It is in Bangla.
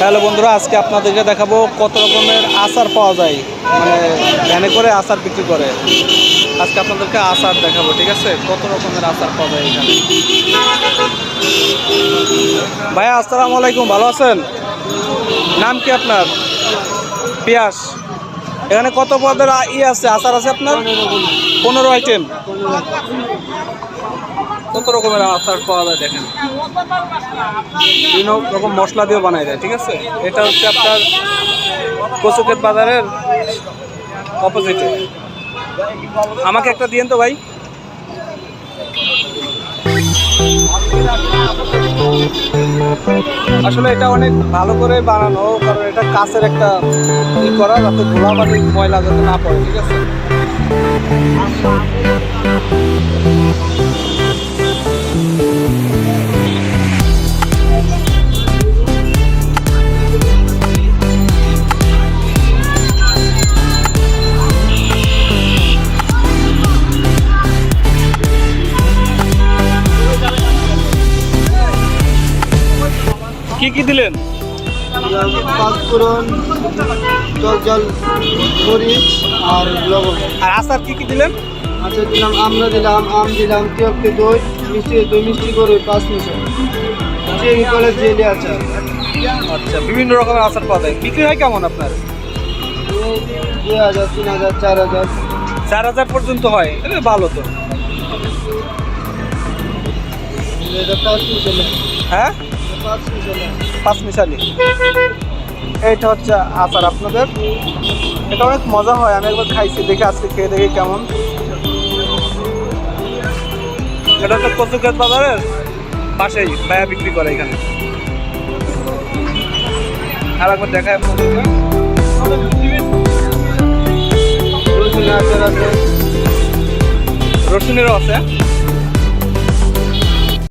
হ্যালো বন্ধুরা, আজকে আপনাদেরকে দেখাবো কত রকমের আচার পাওয়া যায়। মানে ভ্যানে করে আচার বিক্রি করে। আজকে আপনাদেরকে আচার দেখাবো, ঠিক আছে? কত রকমের আচার পাওয়া যায় এখানে। ভাইয়া, আসসালামু আলাইকুম, ভালো আছেন? নাম কি আপনার? পিয়াস। এখানে কত পদের ই আছে? আচার আছে আপনার? পনেরো আইটেম। কত রকমের আচার পাওয়া যায় দেখেন? বিভিন্ন রকম মশলা দিয়েও বানায় দেয়, ঠিক আছে? এটা হচ্ছে আপনার কচুক্ষেত বাজারের অপোজিটে আমাকে একটা দিয়েন তো ভাই। আসলে এটা অনেক ভালো করে বানানো, কারণ এটা কাছের একটা ই করা, যাতে ধুলাবালি ময়লা যাতে না পড়ে, ঠিক আছে? কি কি দিলেন? পাঁচফোড়ন জল মরিচ আর লবণ। আর আচার কি কি দিলেন? আচ্ছা দিলাম আমরা দিলাম আম দিলাম কেউকে দই মিষ্টি দই মিষ্টি করে পাঁচ মিশে। চেরি জেলে আচার। আচ্ছা বিভিন্ন রকমের আচার পাওয়া যায়। বিক্রি হয় কেমন আপনার? দুই হাজার তিন হাজার চার হাজার। চার হাজার পর্যন্ত হয়। তাহলে ভালো তো। হ্যাঁ? পাঁচ মিশালে। এইটা হচ্ছে আচার আপনাদের। এটা অনেক মজা হয়, আমি একবার খাইছি, দেখে আজকে খেয়ে দেখি কেমন। এটা হচ্ছে কচুক্ষেত বাজারের পাশেই, ভাইয়া বিক্রি করে এখানে। আর একবার দেখায় আপনাদেরকে রসুনেরও আছে।